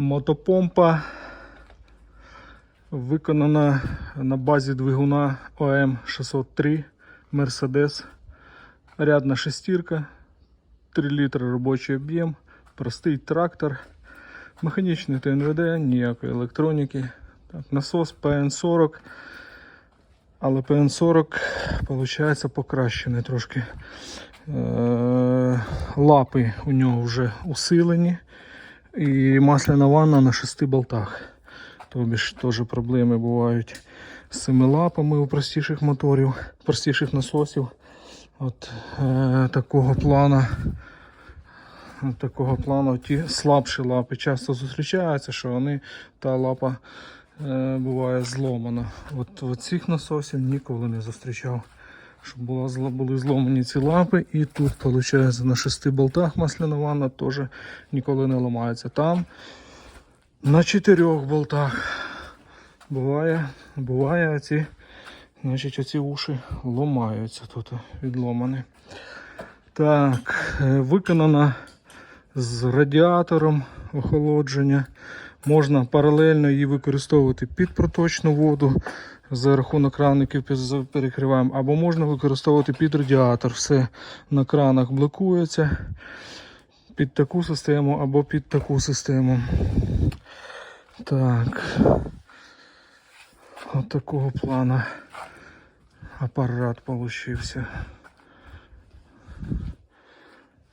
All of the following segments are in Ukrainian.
Мотопомпа виконана на базі двигуна ОМ 603 Mercedes. Рядна шестірка, 3 літри робочий об'єм, простий трактор, механічний ТНВД, ніякої електроніки. Так, насос ПН40. Але ПН40 виходить покращений трошки. Е, Лапи у нього вже усилені. І масляна ванна на шести болтах. Тобі ж теж проблеми бувають з цими лапами у простіших моторів, простіших насосів. От е, такого плана. Такого плану ті слабші лапи часто зустрічаються, що вони та лапа е, буває зломана. От, от цих насосів ніколи не зустрічав. Щоб була, були зломані ці лапи, і тут, виходить, на шести болтах масляна ванна теж ніколи не ламається. Там на чотирьох болтах буває, буває ці, значить, оці уші ломаються тут відломані. Так, е, виконана з радіатором охолодження. Можна паралельно її використовувати під проточну воду за рахунок краників перекриваємо, або можна використовувати під радіатор. Все на кранах блокується під таку систему або під таку систему. Так. От такого плана апарат получився.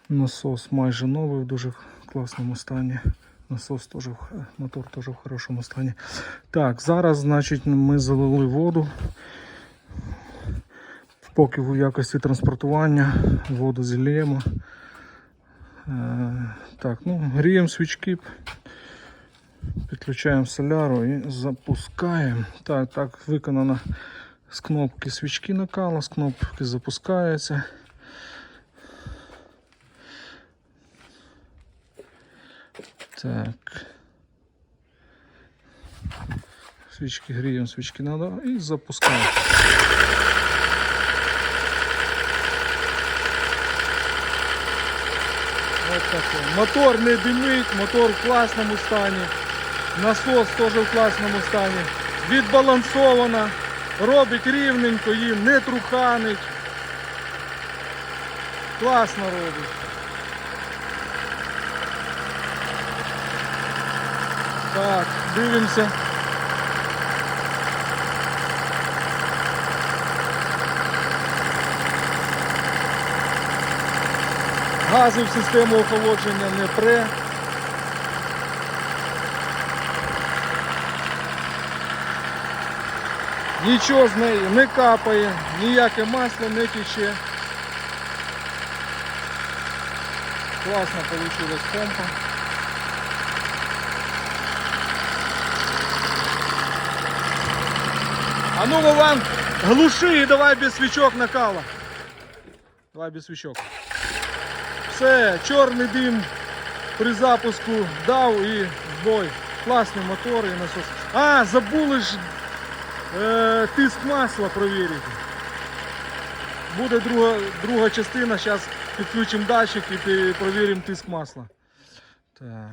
Насос майже новий в дуже класному стані. Насос теж, мотор теж в хорошому стані. Так, зараз, значить, ми залили воду. Поки в якості транспортування воду зілємо. Е, так, ну, гріємо свічки, підключаємо соляру і запускаємо. Так, так, виконано з кнопки свічки накала, з кнопки запускається. Так. Свічки гріємо, свічки надо і запускаємо. Мотор не димить, мотор в класному стані. Насос теж в класному стані. Відбалансована, робить рівненько їм, не труханить. Класно робить. Так, дивимося. Гази в систему охолодження не пре. Нічого з неї не капає, ніяке масло не тече. Класно вийшла помпа. Ну Вован, глуши і давай без свічок накала. Давай без свічок. Все, чорний дим при запуску дав і в бой. Класний мотор і насос. А, забули ж е, тиск масла провірити. Буде друга, частина, зараз підключимо датчик і провіримо тиск масла. Так.